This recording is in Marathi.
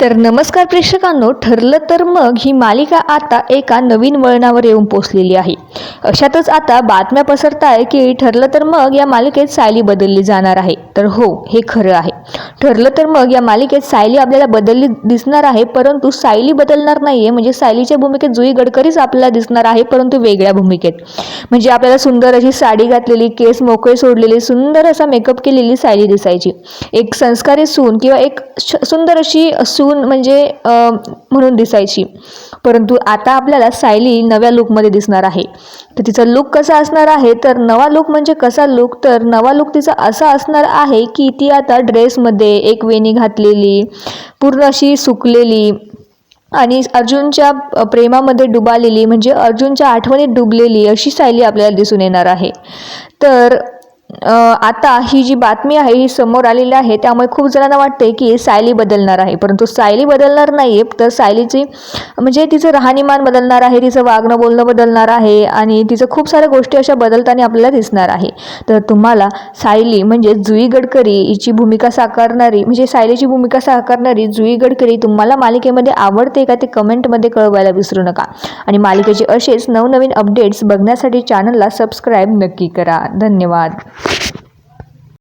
तर नमस्कार प्रेक्षकांनो ठरलं तर मग ही मालिका आता एका नवीन वळणावर येऊन पोचलेली आहे. अशातच आता बातम्या पसरत आहे की ठरलं तर मग या मालिकेत सायली बदलली जाणार आहे. तर हो हे खरं आहे. ठरलं तर मग या मालिकेत सायली आपल्याला बदलली दिसणार आहे परंतु सायली बदलणार नाही आहे म्हणजे सायलीच्या भूमिकेत जुई गडकरीच आपल्याला दिसणार आहे परंतु वेगळ्या भूमिकेत. म्हणजे आपल्याला सुंदर अशी साडी घातलेली केस मोकळे सोडलेली सुंदर असा मेकअप केलेली सायली दिसायची. एक संस्कारी सून किंवा एक सुंदर अशी सून म्हणजे म्हणून दिसायची. परंतु आता आपल्याला सायली नव्या लुकमध्ये दिसणार आहे. तर तिचा लुक कसा असणार आहे? तर नवा लुक म्हणजे कसा लुक? तर नवा लुक तिचा असा असणार आहे की ती आता ड्रेसमध्ये एक वेणी घातलेली पूर्ण अशी सुकलेली आणि अर्जुनच्या प्रेमामध्ये डुबालेली म्हणजे अर्जुनच्या आठवणीत डुबलेली अशी सायली आपल्याला दिसून येणार आहे. तर आता ही जी बातमी आहे ही समोर आलेली आहे त्यामुळे खूप जणांना वाटते की सायली बदलणार आहे. परंतु सायली बदलणार नाही आहे तर सायलीची म्हणजे तिचं राहणीमान बदलणार आहे तिचं वागणं बोलणं बदलणार आहे आणि तिचं खूप साऱ्या गोष्टी अशा बदलताना आपल्याला दिसणार आहे. तर तुम्हाला सायली म्हणजे जुई गडकरी हिची भूमिका साकारणारी म्हणजे सायलीची भूमिका साकारणारी जुई गडकरी तुम्हाला मालिकेमध्ये आवडते का ते कमेंटमध्ये कळवायला विसरू नका. आणि मालिकेचे असेच नवनवीन अपडेट्स बघण्यासाठी चॅनलला सबस्क्राईब नक्की करा. धन्यवाद.